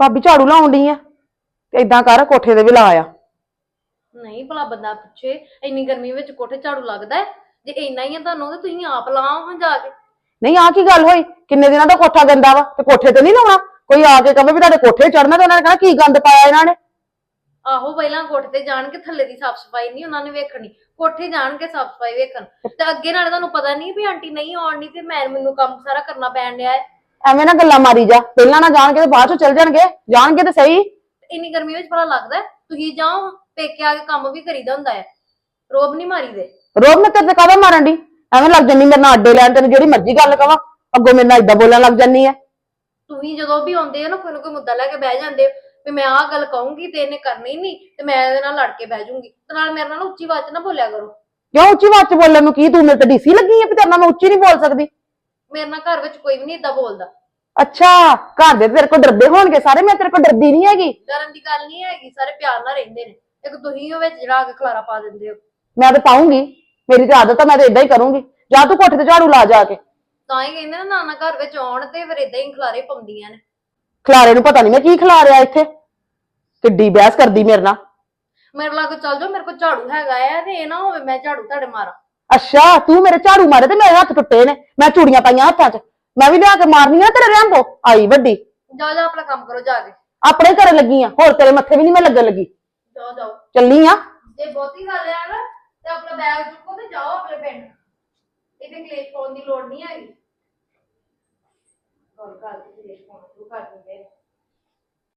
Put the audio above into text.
ਭਾਬੀ ਝਾੜੂ ਲਾਉਣ ਡਈ ਆ? ਤੇ ਇਦਾਂ ਕਰ ਕੋਠੇ ਤੇ ਵੀ ਲਾ ਆ। ਨਹੀਂ ਭਲਾ ਬੰਦਾ ਪੁੱਛੇ ਇੰਨੀ ਗਰਮੀ ਵਿੱਚ ਕੋਠੇ ਝਾੜੂ ਲੱਗਦਾ ਹੈ? ਜੇ ਇੰਨਾ ਹੀ ਆ ਤੁਹਾਨੂੰ ਤੇ ਤੁਸੀਂ ਆਪ ਲਾਓ ਹਾਂ ਜਾ ਕੇ। ਨਹੀਂ ਆ ਕੀ ਗੱਲ ਹੋਈ? ਕਿੰਨੇ ਦਿਨਾਂ ਦਾ ਕੋਠਾ ਗੰਦਾ ਵਾ? ਤੇ ਕੋਠੇ ਤੇ ਨਹੀਂ ਲਾਉਣਾ? ਕੋਈ ਆ ਕੇ ਕਹੇ ਵੀ ਤੁਹਾਡੇ ਕੋਠੇ ਚੜਨਾ ਤੇ ਉਹਨਾਂ ਨੇ ਕਹਿਣਾ ਕੀ ਗੰਦ ਪਾਇਆ ਇਹਨਾਂ ਨੇ? ਆਹੋ ਪਹਿਲਾਂ ਕੋਠੇ ਤੇ ਜਾਣ ਕੇ ਥੱਲੇ ਦੀ ਸਾਫ਼ ਸਫ਼ਾਈ ਨਹੀਂ ਉਹਨਾਂ ਨੇ ਵੇਖਣੀ। ਕੋਠੇ ਜਾਣ ਕੇ ਸਾਫ਼ ਸਫ਼ਾਈ ਵੇਖਣ। ਤੇ ਅੱਗੇ ਨਾਲੇ ਤੁਹਾਨੂੰ ਪਤਾ ਨਹੀਂ ਵੀ ਆਂਟੀ ਨਹੀਂ ਆਉਣੀ ਤੇ ਮੈਂ ਮੈਨੂੰ ਕੰਮ ਸਾਰਾ ਕਰਨਾ ਪੈਣ ਡਿਆ ਹੈ। ਐਵੇਂ ਨਾ ਗੱਲਾਂ ਮਾਰੀ ਜਾ। ਪਹਿਲਾਂ ਨਾ ਜਾਣਗੇ ਤੇ ਬਾਅਦ ਚ ਚੱਲ ਜਾਣਗੇ। ਜਾਣਗੇ ਤੇ ਸਹੀ। ਇੰਨੀ ਗਰਮੀ ਵਿੱਚ ਭਲਾ ਲੱਗਦਾ ਹੈ? ਤੁਸੀਂ ਜਾਓ ਪੇਕੇ ਆ ਕੇ ਕੰਮ ਵੀ ਕਰੀਦਾ ਹੁੰਦਾ ਹੈ। ਰੋਬ ਨਹੀਂ ਮਾਰੀਦੇ ਰੋਬ ਮੈਂ ਤੇਰੇ ਤੇ ਕਾਹਦਾ ਮਾਰਨ ਦੀ ਐਵੇਂ ਲੱਗ ਜੰਨੀ ਮੇਰੇ ਨਾਲ ਅੱਡੇ ਲੈਣ ਤੈਨੂੰ ਜਿਹੜੀ ਮਰਜ਼ੀ ਗੱਲ ਕਵਾਂ। ਅੱਗੋਂ ਮੇਰੇ ਨਾਲ ਇਦਾਂ ਬੋਲਣ ਲੱਗ ਜੰਨੀ ਐ ਤੁਸੀਂ ਜਦੋਂ ਵੀ ਆਉਂਦੇ ਹੋ ਨਾ ਕੋਈ ਨਾ ਕੋਈ ਮੁੱਦਾ ਲੈ ਕੇ ਬਹਿ ਜਾਂਦੇ ਹੋ ਵੀ ਮੈਂ ਆਹ ਗੱਲ ਕਹੂੰਗੀ ਤੇ ਇਹਨੇ ਕਰਨੀ ਨਹੀਂ ਤੇ ਮੈਂ ਇਹਦੇ ਨਾਲ ਲੜ ਕੇ ਬਹਿ ਜਾਊਂਗੀ। ਤੇ ਨਾਲ ਮੇਰੇ ਨਾਲ ਉੱਚੀ ਆਵਾਜ਼ 'ਚ ਨਾ ਬੋਲਿਆ ਕਰੋ। ਕਿਉਂ ਉੱਚੀ ਆਵਾਜ਼ ਚ ਬੋਲਣ ਨੂੰ? ਕੀ ਤੂੰ ਮੇਰੇ ਤੇ ਡੀਸੀ ਲੱਗੀ ਐ ਵੀ ਤੇਰੇ ਨਾਲ ਮੈਂ ਉੱਚੀ ਨਹੀਂ ਬੋਲ ਸਕਦੀ। ਮੇਰੇ ਨਾਲ ਘਰ ਵਿੱਚ ਕੋਈ ਵੀ ਨਹੀਂ ਇਦਾਂ ਬੋਲਦਾ। ਅੱਛਾ ਘਰ ਦੇ ਤੇਰੇ ਕੋਲ ਡਰਦੇ ਹੋਣਗੇ ਸਾਰੇ ਮੈਂ ਤੇਰੇ ਕੋਲ ਡਰਦੀ ਨਹੀਂ ਹੈਗੀ। ਡਰਨ ਦੀ ਗੱਲ ਨਹੀਂ ਹੈਗੀ ਸਾਰੇ ਪਿਆਰ ਨਾਲ ਰਹਿੰਦੇ ਨੇ। ਇੱਕ ਤੁਸੀਂ ਉਹ ਵਿੱਚ ਜਿਹੜਾ ਕੇ ਖਲਾਰਾ ਪਾ ਦਿੰਦੇ ਹੋ। ਮੈਂ ਤੇ ਪਾਉਂਗੀ ਮੇਰੀ ਤੇ ਆਦਤ ਆ ਮੈਂ ਤੇ ਇਦਾਂ ਹੀ ਕਰੂੰਗੀ। ਜਾ ਤੂੰ ਕੋਠੇ ਤੇ ਝਾੜੂ ਲਾ ਜਾ ਕੇ। ਤਾਂ ਹੀ ਕਹਿੰਦੇ ਨਾ ਨਾਨਾ ਘਰ ਵਿੱਚ ਆਉਣ ਤੇ ਫਿਰ ਇਦਾਂ ਹੀ ਖਲਾਰੇ ਪਾਉਂਦੀਆਂ ਨੇ। ਖਲਾਰੇ ਨੂੰ ਪਤਾ ਨਹੀਂ ਮੈਂ ਕੀ ਖਿਲਾ ਰਿਆ ਇੱਥੇ। ਕਿੱਡੀ ਬਹਿਸ ਕਰਦੀ ਮੇਰੇ ਨਾਲ। ਮੇਰੇ ਲਾਗੇ ਚੱਲ ਜਾਓ ਮੇਰੇ ਕੋਲ ਝਾੜੂ ਹੈਗਾ ਆ ਤੇ ਇਹ ਨਾ ਹੋਵੇ ਮੈਂ ਝਾੜੂ ਤੁਹਾਡੇ ਮਾਰਾਂ। ਅੱਛਾ ਤੂੰ ਮੇਰੇ ਝਾੜੂ ਮਾਰੇ ਤੇ ਮੇਰੇ ਹੱਥ ਟੁੱਟੇ ਨੇ। ਮੈਂ ਚੂੜੀਆਂ ਪਾਈਆਂ ਹੱਥਾਂ 'ਚ। ਮੈਂ ਵੀ ਲਿਆ ਕੇ ਮਾਰਨੀ ਆ ਤੇਰੇ ਰੈਂਬੋ ਆਈ ਵੱਡੀ। ਜਾਓ ਜਾਓ ਆਪਣਾ ਕੰਮ ਕਰੋ ਜਾ ਕੇ। ਆਪਣੇ ਘਰੇ ਲੱਗੀ ਆ। ਹੋਰ ਤੇਰੇ ਮੱਥੇ ਵੀ ਨਹੀਂ ਮੈਂ ਲੱਗਣ ਲੱਗੀ। ਜਾਓ ਜਾਓ। ਚੱਲੀ ਆ। ਜੇ ਬਹੁਤੀ ਗੱਲ ਆ ਨਾ ਤੇ ਆਪਣਾ ਬੈਗ ਚੁੱਕੋ ਤੇ ਜਾਓ ਆਪਣੇ ਪਿੰਡ। ਇਹਦੇ ਕਲੇਸ਼ ਪਾਉਣ ਦੀ ਲੋੜ ਨਹੀਂ ਹੈਗੀ। ਹੋਰ ਘਰ ਦੇ ਕਲੇਸ਼ ਪਾਉਣਾ ਸ਼ੁਰੂ ਕਰ ਦਿੰਦੇ ਨੇ।